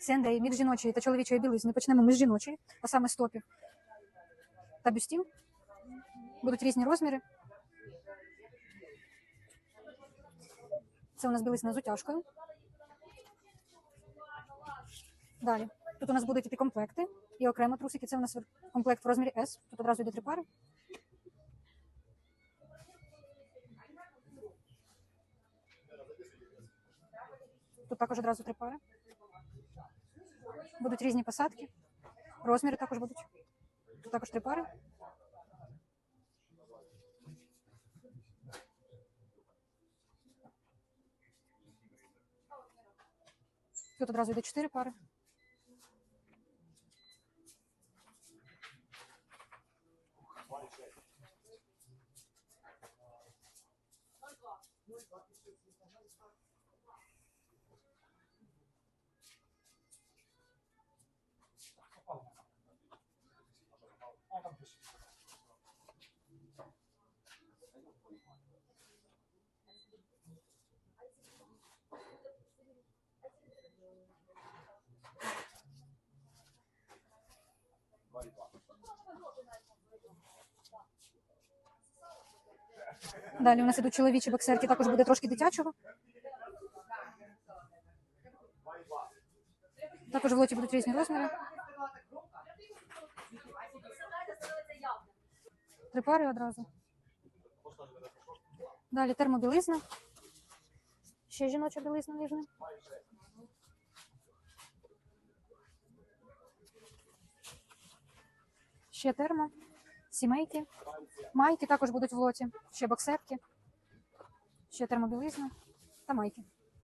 Сендей, мікс жіночої та чоловічої білизни. Почнемо ми з жіночої, а саме стопів та бюстів. Будуть різні розміри. Це у нас білизна з утяжкою. Далі. Тут у нас будуть іти комплекти і окремо трусики. Це у нас комплект в розмірі S. Тут одразу йде три пари. Тут також одразу три пари. Будуть різні посадки. Розміри також будуть. Тут також три пари. Тут одразу йде чотири пари. Далі у нас ідуть чоловічі боксерки, також буде трошки дитячого. Також в лоті будуть різні розміри. Три пари одразу. Далі термобілизна. Ще жіноча білизна ніжна. Ще термо, сімейки. Майки також будуть в лоті. Ще боксерки. Ще термобілизна та майки.